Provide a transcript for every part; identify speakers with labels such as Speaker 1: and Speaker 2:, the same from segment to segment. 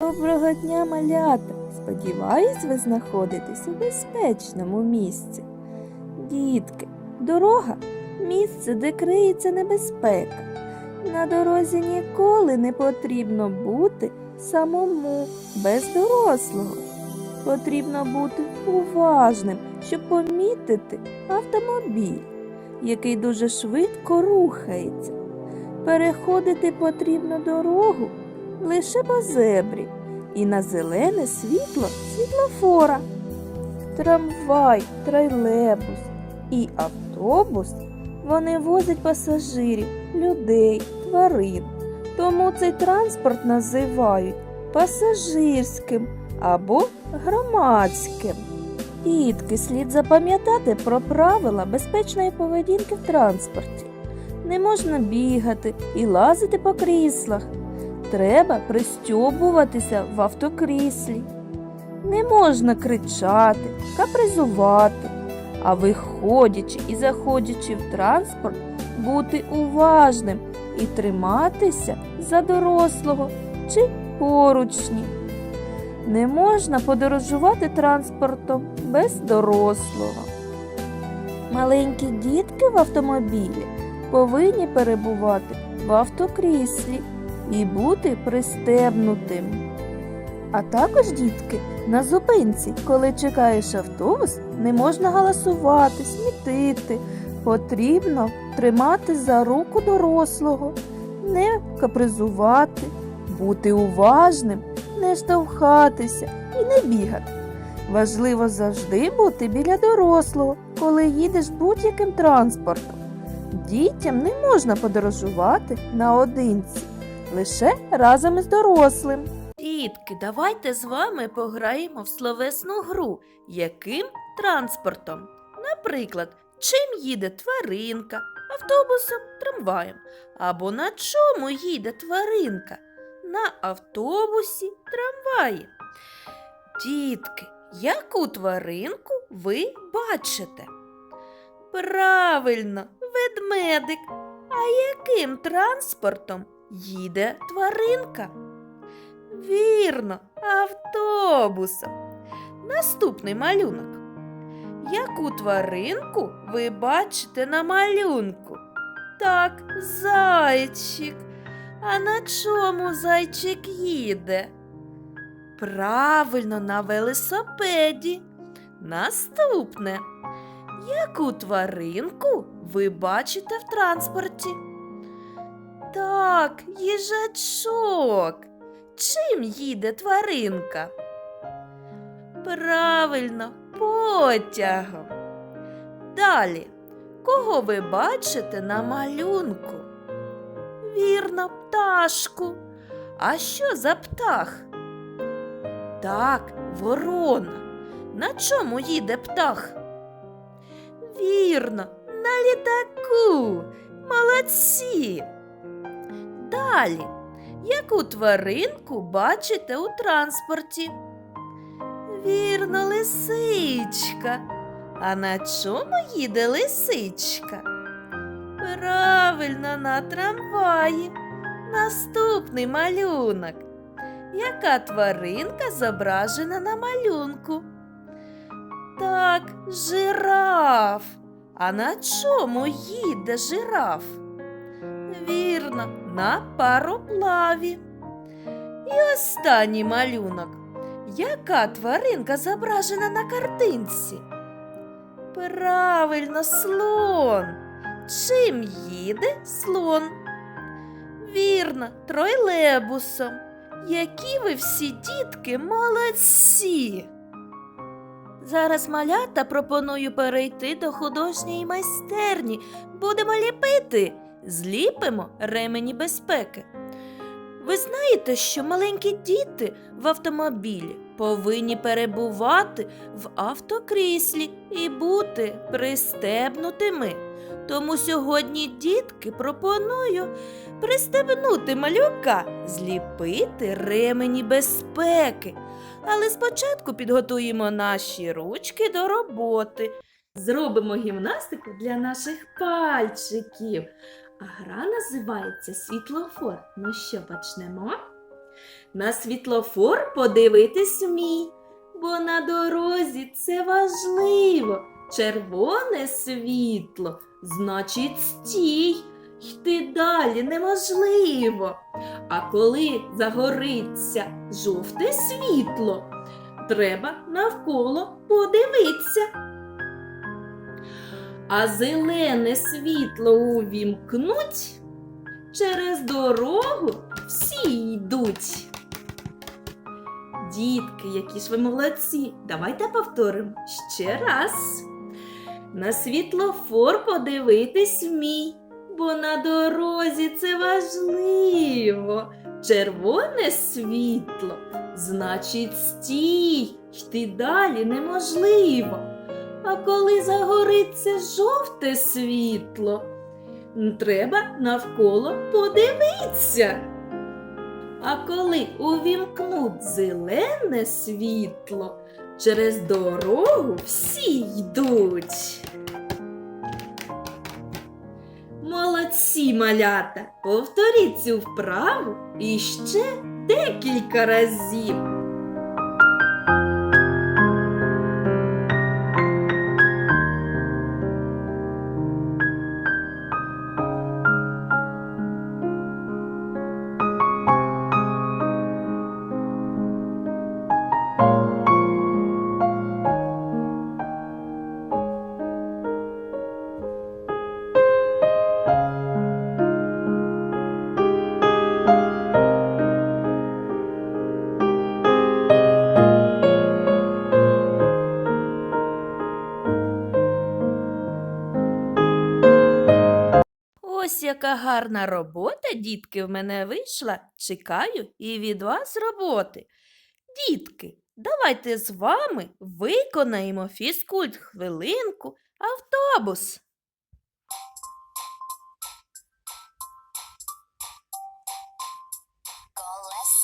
Speaker 1: Доброго дня, малята! Сподіваюсь, ви знаходитесь у безпечному місці. Дітки, дорога місце, де криється небезпека. На дорозі ніколи не потрібно бути самому без дорослого. Потрібно бути уважним, щоб помітити автомобіль, який дуже швидко рухається. Переходити потрібно дорогу лише по зебрі і на зелене світло світлофора. Трамвай, тролейбус і автобус вони возять пасажирів, людей, тварин. Тому цей транспорт називають пасажирським або громадським. Дітки, слід запам'ятати про правила безпечної поведінки в транспорті. Не можна бігати і лазити по кріслах. Треба пристьобуватися в автокріслі. Не можна кричати, капризувати, а виходячи і заходячи в транспорт, бути уважним і триматися за дорослого чи поручні. Не можна подорожувати транспортом без дорослого. Маленькі дітки в автомобілі повинні перебувати в автокріслі і бути пристебнутим. А також, дітки, на зупинці, коли чекаєш автобус, не можна галасувати, смітити. Потрібно тримати за руку дорослого, не капризувати, бути уважним, не штовхатися і не бігати. Важливо завжди бути біля дорослого, коли їдеш будь-яким транспортом. Дітям не можна подорожувати наодинці лише разом із дорослим. Дітки, давайте з вами пограємо в словесну гру. Яким транспортом? Наприклад, чим їде тваринка, автобусом, трамваєм. Або на чому їде тваринка? На автобусі, трамваї. Дітки, яку тваринку ви бачите? Правильно, ведмедик. А яким транспортом їде тваринка? Вірно, автобусом. Наступний малюнок. Яку тваринку ви бачите на малюнку? Так, зайчик. А на чому зайчик їде? Правильно, на велосипеді. Наступне. Яку тваринку ви бачите в транспорті? Так, їжачок. Чим їде тваринка? Правильно, потягом. Далі, кого ви бачите на малюнку? Вірно, пташку. А що за птах? Так, ворона. На чому їде птах? Вірно, на літаку. Молодці. Далі, яку тваринку бачите у транспорті? Вірно, лисичка. А на чому їде лисичка? Правильно, на трамваї. Наступний малюнок. Яка тваринка зображена на малюнку? Так, жираф. А на чому їде жираф? Вірно, на пароплаві. І останній малюнок. Яка тваринка зображена на картинці? Правильно, слон. Чим їде слон? Вірно, тройлебусом. Які ви всі дітки молодці! Зараз малята пропоную перейти до художньої майстерні. Будемо ліпити. Зліпимо ремені безпеки. Ви знаєте, що маленькі діти в автомобілі повинні перебувати в автокріслі і бути пристебнутими. Тому сьогодні, дітки, пропоную пристебнути малюка, зліпити ремені безпеки. Але спочатку підготуємо наші ручки до роботи. Зробимо гімнастику для наших пальчиків. А гра називається світлофор. Ну що, почнемо? На світлофор подивитись вмій, бо на дорозі це важливо. Червоне світло, значить стій, йти далі неможливо. А коли загориться жовте світло, треба навколо подивитися. А зелене світло увімкнуть, через дорогу всі йдуть. Дітки, які ж ви молодці, давайте повторимо ще раз. На світлофор подивитись вмій, бо на дорозі це важливо. Червоне світло, значить стій, йти далі неможливо. А коли загориться жовте світло, треба навколо подивитися. А коли увімкнуть зелене світло, через дорогу всі йдуть. Молодці малята! Повторіть цю вправу і ще декілька разів. Яка гарна робота, дітки, в мене вийшла. Чекаю і від вас роботи. Дітки, давайте з вами виконаємо фізкульт хвилинку автобус.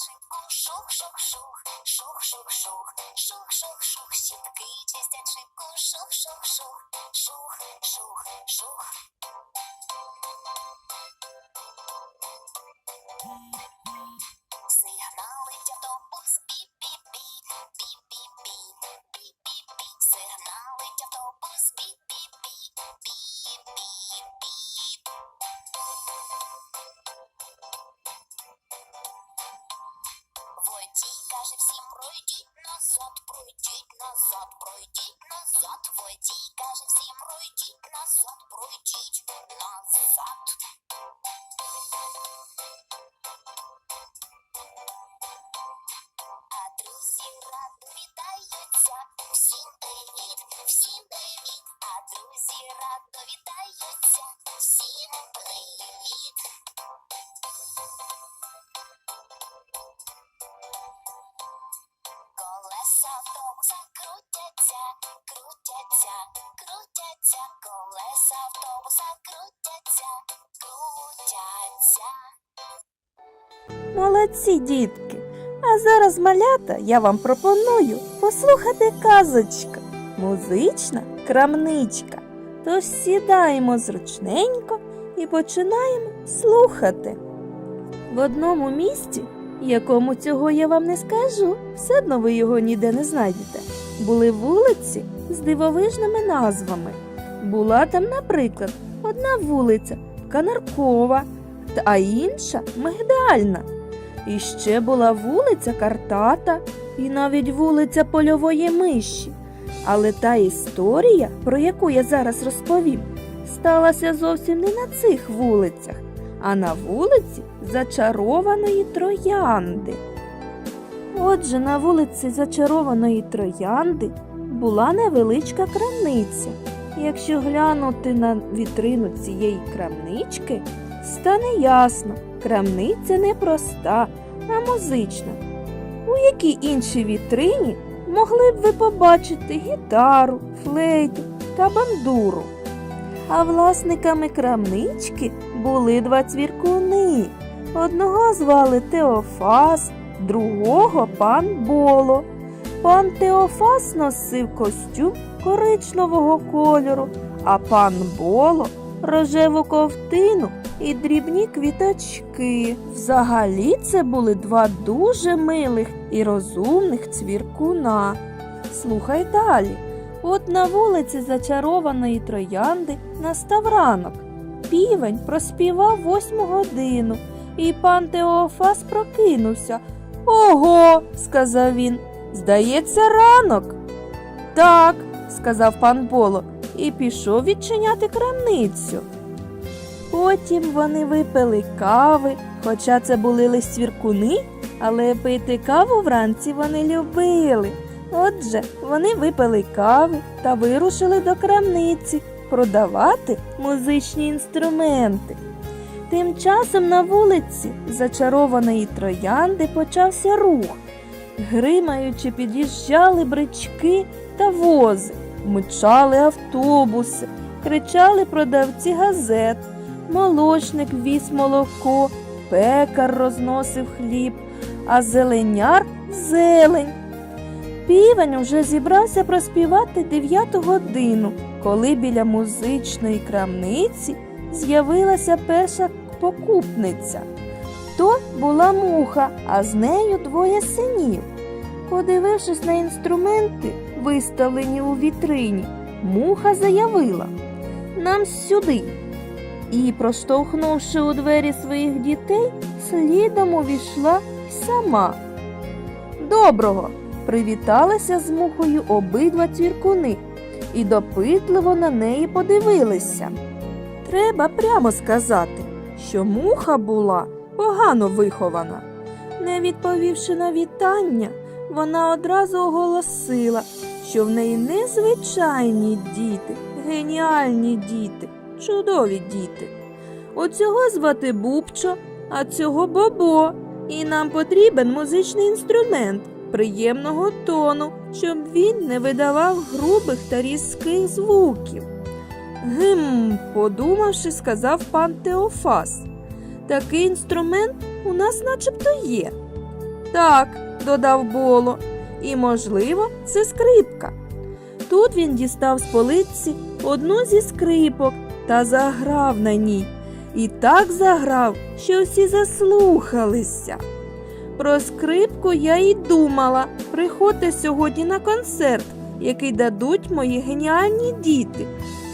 Speaker 2: Шибку, шух-шух-шух, шух-шух-шух, шух-шух-шух, сітки чистять шибку, шух-шух-шух, шух-шух-шух. Назад, пройдіть назад.
Speaker 1: Молодці, дітки! А зараз, малята, я вам пропоную послухати казочка, музична крамничка. Тож сідаємо зручненько і починаємо слухати. В одному місті, якому цього я вам не скажу, все одно ви його ніде не знайдете. Були вулиці з дивовижними назвами. Була там, наприклад, одна вулиця Канаркова, а інша Мигдальна. І ще була вулиця Картата і навіть вулиця Польової миші. Але та історія, про яку я зараз розповім, сталася зовсім не на цих вулицях, а на вулиці зачарованої троянди. Отже, на вулиці зачарованої троянди була невеличка крамниця. Якщо глянути на вітрину цієї крамнички, стане ясно, крамниця не проста, а музична. У якій іншій вітрині могли б ви побачити гітару, флейту та бандуру. А власниками крамнички були два цвіркуни. Одного звали Теофас, другого пан Боло. Пан Теофас носив костюм коричневого кольору, а пан Боло рожеву ковтину і дрібні квіточки. Взагалі це були два дуже милих і розумних цвіркуна. Слухай далі. От на вулиці зачарованої троянди настав ранок. Півень проспівав восьму годину, і пан Теофас прокинувся. Ого, сказав він. Здається, ранок. Так, сказав пан Боло і пішов відчиняти крамницю. Потім вони випили кави, хоча це були лише цвіркуни, але пити каву вранці вони любили. Отже, вони випили кави та вирушили до крамниці продавати музичні інструменти. Тим часом на вулиці зачарованої троянди почався рух. Гримаючи, під'їжджали брички та вози, мчали автобуси, кричали продавці газет, молочник віз молоко, пекар розносив хліб, а зеленяр зелень. Півень уже зібрався проспівати дев'яту годину, коли біля музичної крамниці з'явилася перша покупниця. То була муха, а з нею двоє синів. Подивившись на інструменти, виставлені у вітрині, муха заявила Нам сюди. І, проштовхнувши у двері своїх дітей, слідом увійшла сама. Доброго! Привіталися з мухою обидва цвіркуни і допитливо на неї подивилися. Треба прямо сказати, що муха була погано вихована. Не відповівши на вітання, вона одразу оголосила, що в неї незвичайні діти, геніальні діти, чудові діти. Оцього звати Бубчо, а цього Бобо, і нам потрібен музичний інструмент приємного тону, щоб він не видавав грубих та різких звуків. Гм, подумавши, сказав пан Теофас. Такий інструмент у нас начебто є. Так, додав Боло, і, можливо, це скрипка. Тут він дістав з полиці одну зі скрипок та заграв на ній. І так заграв, що всі заслухалися. Про скрипку я й думала. Приходьте сьогодні на концерт, який дадуть мої геніальні діти.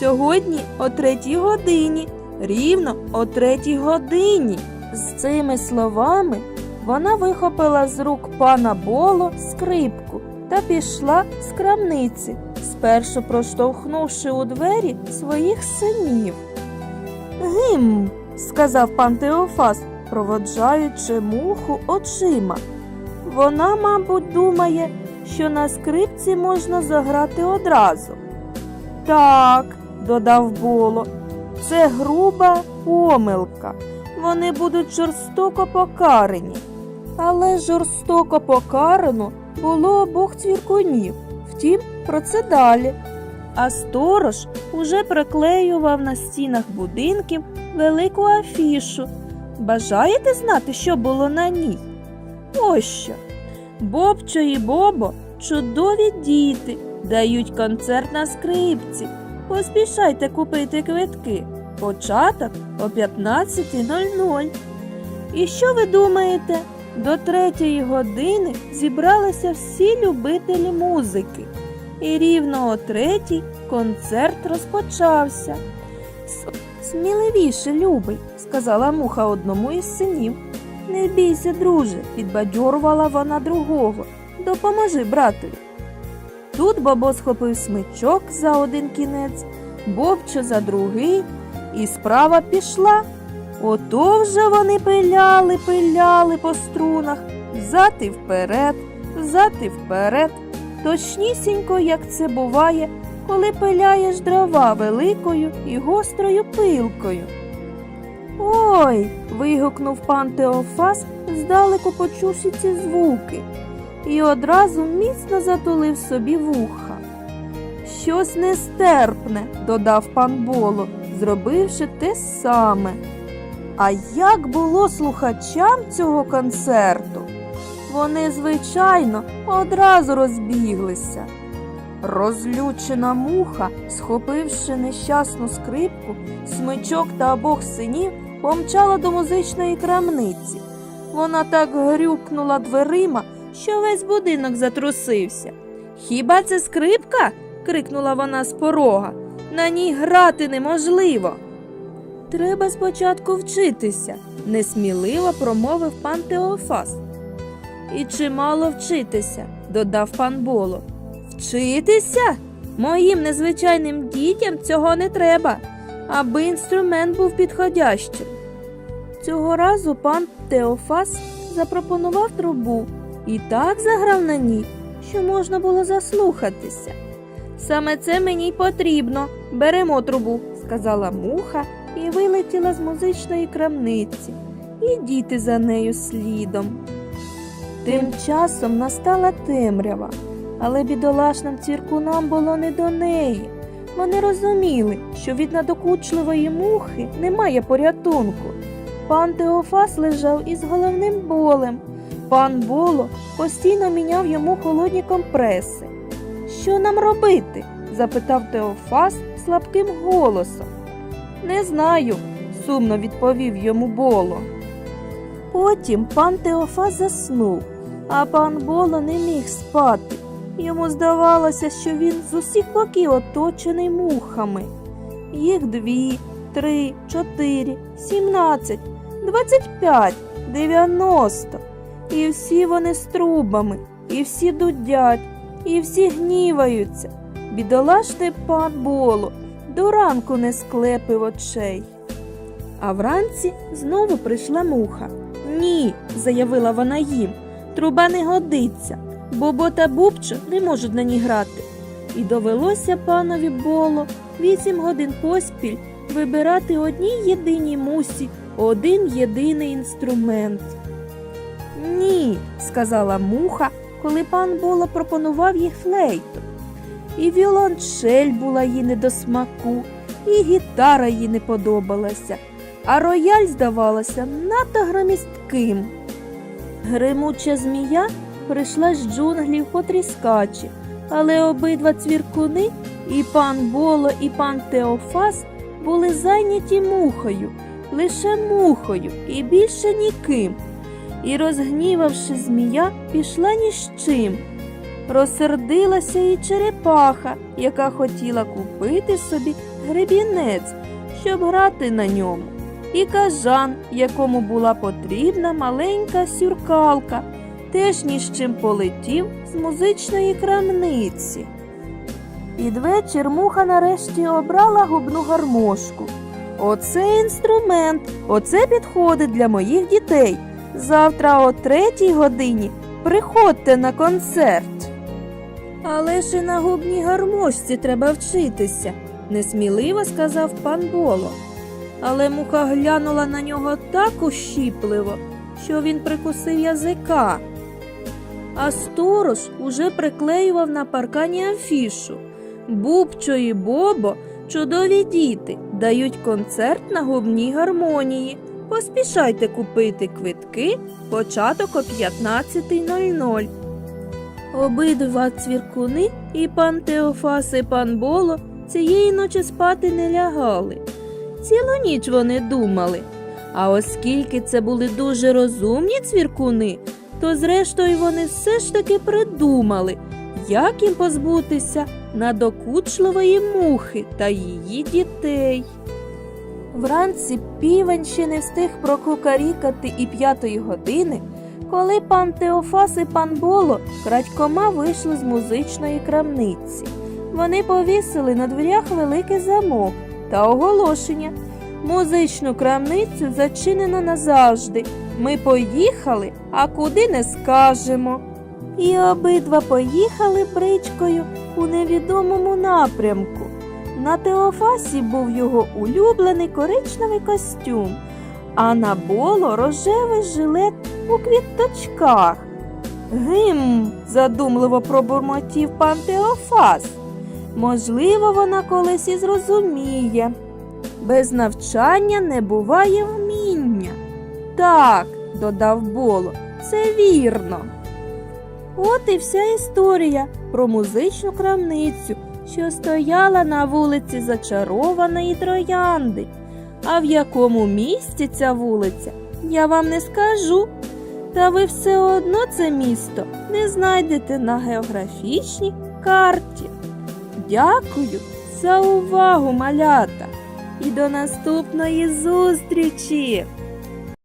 Speaker 1: Сьогодні о третій годині, рівно о третій годині. З цими словами вона вихопила з рук пана Боло скрипку та пішла з крамниці, спершу проштовхнувши у двері своїх синів. Гм, сказав пан Теофас, проводжаючи муху очима. Вона, мабуть, думає, що на скрипці можна заграти одразу. Так, додав Боло, це груба помилка. Вони будуть жорстоко покарані. Але жорстоко покарано було обох цвіркунів. Втім, про це далі. А сторож уже приклеював на стінах будинків велику афішу. Бажаєте знати, що було на ній? Ось що. Бобчо і Бобо чудові діти, дають концерт на скрипці. Поспішайте купити квитки. Початок о 15.00. І що ви думаєте? До третьої години зібралися всі любителі музики. І рівно о третій концерт розпочався. Сміливіше, любий, сказала муха одному із синів. Не бійся, друже, підбадьорувала вона другого. Допоможи братові. Тут бабо схопив смичок за один кінець, бобчо за другий, і справа пішла. Ото вже вони пиляли, пиляли по струнах, взад вперед, взад вперед, точнісінько, як це буває, коли пиляєш дрова великою і гострою пилкою. Ой. вигукнув пан Теофас, здалеку почувши ці звуки, і одразу міцно затулив собі вуха. Щось нестерпне, додав пан Боло, зробивши те саме. А як було слухачам цього концерту? Вони, звичайно, одразу розбіглися. Розлючена муха, схопивши нещасну скрипку, смичок та обох синів, помчала до музичної крамниці. Вона так грюкнула дверима, що весь будинок затрусився. Хіба це скрипка? крикнула вона з порога. На ній грати неможливо. Треба спочатку вчитися, несміливо промовив пан Теофас. І чимало вчитися, додав пан Боло. Вчитися? Моїм незвичайним дітям цього не треба, аби інструмент був підходящим. Цього разу пан Теофас запропонував трубу і так заграв на ній, що можна було заслухатися. Саме це мені й потрібно. Беремо трубу, сказала муха і вилетіла з музичної крамниці, і діти за нею слідом. Тим часом настала темрява, але бідолашним цвіркунам було не до неї. Вони розуміли, що від надокучливої мухи немає порятунку. Пан Теофас лежав із головним болем. Пан Боло постійно міняв йому холодні компреси. Що нам робити? запитав Теофас слабким голосом. Не знаю, сумно відповів йому Боло. Потім пан Теофас заснув, а пан Боло не міг спати. Йому здавалося, що він з усіх боків оточений мухами. Їх дві, три, чотири, сімнадцять, двадцять п'ять, дев'яносто. І всі вони з трубами, і всі дудять, і всі гніваються. Бідолашний пан Боло до ранку не склепив очей. А вранці знову прийшла муха. Ні, заявила вона їм, труба не годиться, Бобо та Бубчо не можуть на ній грати. І довелося панові Боло вісім годин поспіль вибирати одній єдиній мусі один єдиний інструмент. Ні, сказала муха, коли пан Боло пропонував їй флейту. І віолончель була їй не до смаку, і гітара їй не подобалася, а рояль здавалося надто громістким. Гримуча змія прийшла з джунглів потріскачі, але обидва цвіркуни, і пан Боло, і пан Теофас були зайняті мухою, лише мухою і більше ніким. І, розгнівавши змія, пішла ні з чим. Розсердилася і черепаха, яка хотіла купити собі гребінець, щоб грати на ньому, і кажан, якому була потрібна маленька сюркалка, теж ні з чим полетів з музичної крамниці. Під вечір муха нарешті обрала губну гармошку. Оце інструмент, оце підходить для моїх дітей. Завтра о третій годині приходьте на концерт. Але ж і на губній гармошці треба вчитися, несміливо сказав пан Боло. Але муха глянула на нього так ущіпливо, що він прикусив язика. А сторож уже приклеював на паркані афішу. Бубчо і Бобо чудові діти дають концерт на губній гармонії. Поспішайте купити квитки, початок о 15.00. Обидва цвіркуни, і пан Теофас, і пан Боло цієї ночі спати не лягали. Цілу ніч вони думали. А оскільки це були дуже розумні цвіркуни, то зрештою вони все ж таки придумали, як їм позбутися надокучливої мухи та її дітей. Вранці півень ще не встиг прокукарікати і п'ятої години, коли пан Теофас і пан Боло крадькома вийшли з музичної крамниці. Вони повісили на дверях великий замок та оголошення. Музичну крамницю зачинено назавжди. Ми поїхали, а куди не скажемо. І обидва поїхали бричкою у невідомому напрямку. На Теофасі був його улюблений коричневий костюм, а на боло рожевий жилет у квіточках. Гм, задумливо пробурмотів пан Теофас. Можливо, вона колись і зрозуміє. Без навчання не буває вміння. Так, додав Боло, це вірно. От і вся історія про музичну крамницю, що стояла на вулиці зачарованої троянди. А в якому місті ця вулиця, я вам не скажу. Та ви все одно це місто не знайдете на географічній карті. Дякую за увагу, малята, і до наступної зустрічі!